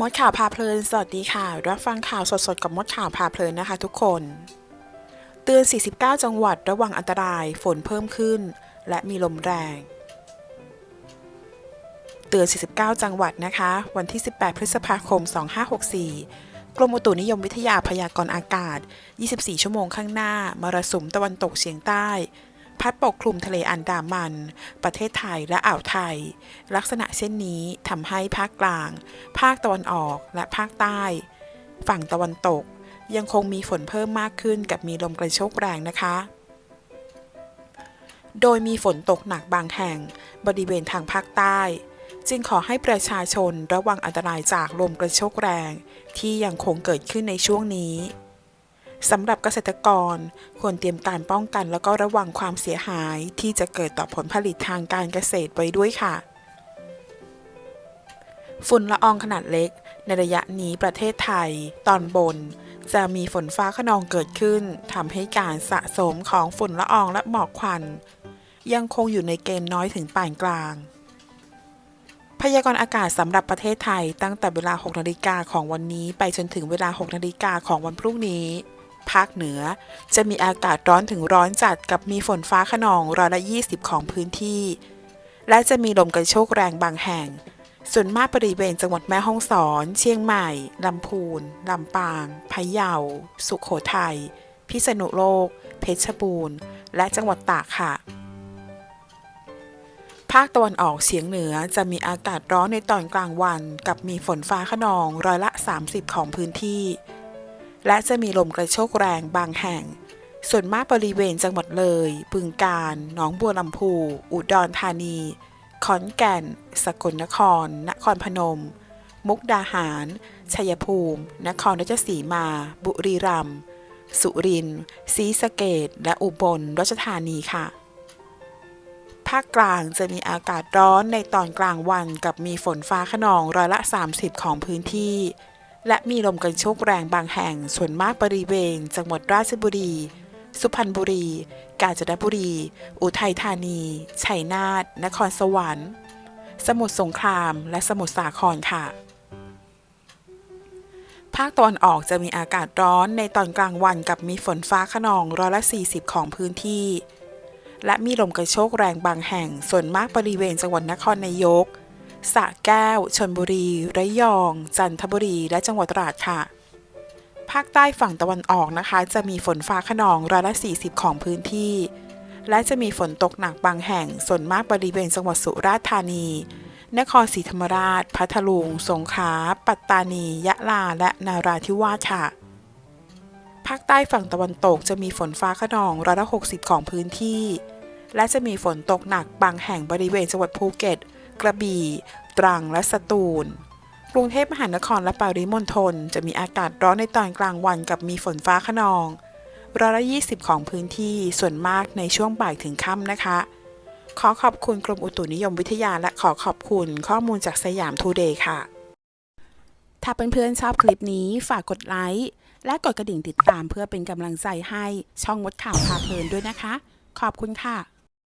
มดข่าวพาเพลิน สวัสดีค่ะ รับฟังข่าวสดๆ กับมดข่าวพาเพลินนะคะทุกคน เตือน 49 จังหวัดระวังอันตรายฝนเพิ่มขึ้น และมีลมแรง เตือน 49 จังหวัดนะคะ วันที่ 18 พฤษภาคม 2564 กรมอุตุนิยมวิทยาพยากรณ์อากาศ 24 ชั่วโมงข้างหน้ามรสุมตะวันตกเฉียงใต้ พัดปกคลุมทะเลอันดามัน ประเทศไทยและอ่าวไทย ลักษณะเช่นนี้ทำให้ภาคกลาง ภาคตะวันออกและภาคใต้ ฝั่งตะวันตกยังคงมีฝนเพิ่มมากขึ้นกับมีลมกระโชกแรงนะคะ โดยมีฝนตกหนักบางแห่งบริเวณทางภาคใต้ จึงขอให้ประชาชนระวังอันตรายจากลมกระโชกแรง ที่ยังคงเกิดขึ้นในช่วงนี้ สำหรับเกษตรกรควรเตรียมการป้องกัน แล้วก็ระวังความเสียหายที่จะเกิดต่อผลผลิตทางการเกษตรไว้ด้วยค่ะ ฝุ่นละอองขนาดเล็ก ในระยะนี้ประเทศไทย ตอนบน จะมีฝนฟ้าขนองเกิดขึ้นทำให้การสะสมของฝุ่นละอองและหมอกควัน ยังคงอยู่ในเกณฑ์น้อยถึงปานกลางพยากรณ์อากาศสำหรับประเทศไทยตั้งแต่เวลา 6 นาฬิกาของวันนี้ไปจนถึงเวลา 6 นาฬิกาของวันพรุ่งนี้ ภาคเหนือ จะมีอากาศร้อนถึงร้อนจัดกับมีฝนฟ้าขนองร้อยละ 20 ของพื้นที่ และจะมีลมกระโชกแรงบางแห่ง ส่วนมากบริเวณจังหวัดแม่ฮ่องสอน เชียงใหม่ ลำพูน ลำปาง พะเยา สุขโขทัย พิษณุโลก เพชรบูรณ์ และจังหวัดตากค่ะภาคตะวันออกเฉียงเหนือจะมีอากาศร้อนในตอนกลางวัน กับมีฝนฟ้าขนองร้อยละ 30 ของพื้นที่ และจะมีลมกระโชกแรงบางแห่ง ส่วนมากบริเวณจังหวัดเลย บึงกาฬหนองบัวลำพู อุดรธานี ขอนแก่น สกลนคร นครพนม มุกดาหาร ชัยภูมิ นครราชสีมา บุรีรัมย์ สุรินทร์ ศรีสะเกดและอุบลราชธานีค่ะภาคกลางจะมีอากาศร้อนในตอนกลางวันกับมีฝนฟ้าขนองร้อยละ 30 ของพื้นที่ และมีลมกระโชกแรงบางแห่งส่วนมากบริเวณ จังหวัดราชบุรี สุพรรณบุรี กาญจนบุรี อุทัยธานี ชัยนาท นครสวรรค์ สมุทรสงคราม และสมุทรสาครค่ะ ภาคตะวันออกจะมีอากาศร้อนในตอนกลางวันกับมีฝนฟ้าขนองร้อยละ 40 ของพื้นที่ และมีลมกระโชกแรงบางแห่งส่วนมากบริเวณจังหวัดนครนายก สระแก้วชลบุรี ระยอง จันทบุรี และจังหวัดตราดค่ะ ภาคใต้ฝั่งตะวันออกนะคะ จะมีฝนฟ้าขนองร้อยละ 40 ของพื้นที่ และจะมีฝนตกหนักบางแห่ง ส่วนมากบริเวณจังหวัดสุราษฎร์ธานี นครศรีธรรมราช พัทลุง สงขลา ปัตตานี ยะลา และนาราธิวาสค่ะภาคใต้ฝั่งตะวันตกจะมีฝนฟ้าขนองร้อยละ 60 ของพื้นที่ และจะมีฝนตกหนักบางแห่งบริเวณจังหวัดภูเก็ต กระบี่ ตรังและสตูล กรุงเทพมหานครและปริมณฑลจะมีอากาศร้อนในตอนกลางวันกับมีฝนฟ้าขนองร้อยละ20ของพื้นที่ส่วนมากในช่วงบ่ายถึงค่ำนะคะ ขอขอบคุณกรมอุตุนิยมวิทยาและขอขอบคุณข้อมูลจากสยามทูเดย์ค่ะ ถ้าเพื่อนๆชอบคลิปนี้ฝากกดไลค์และกดกระดิ่งติดตามเพื่อเป็นกำลังใจให้ช่องมดข่าวพาเพลินด้วยนะคะ ขอบคุณค่ะ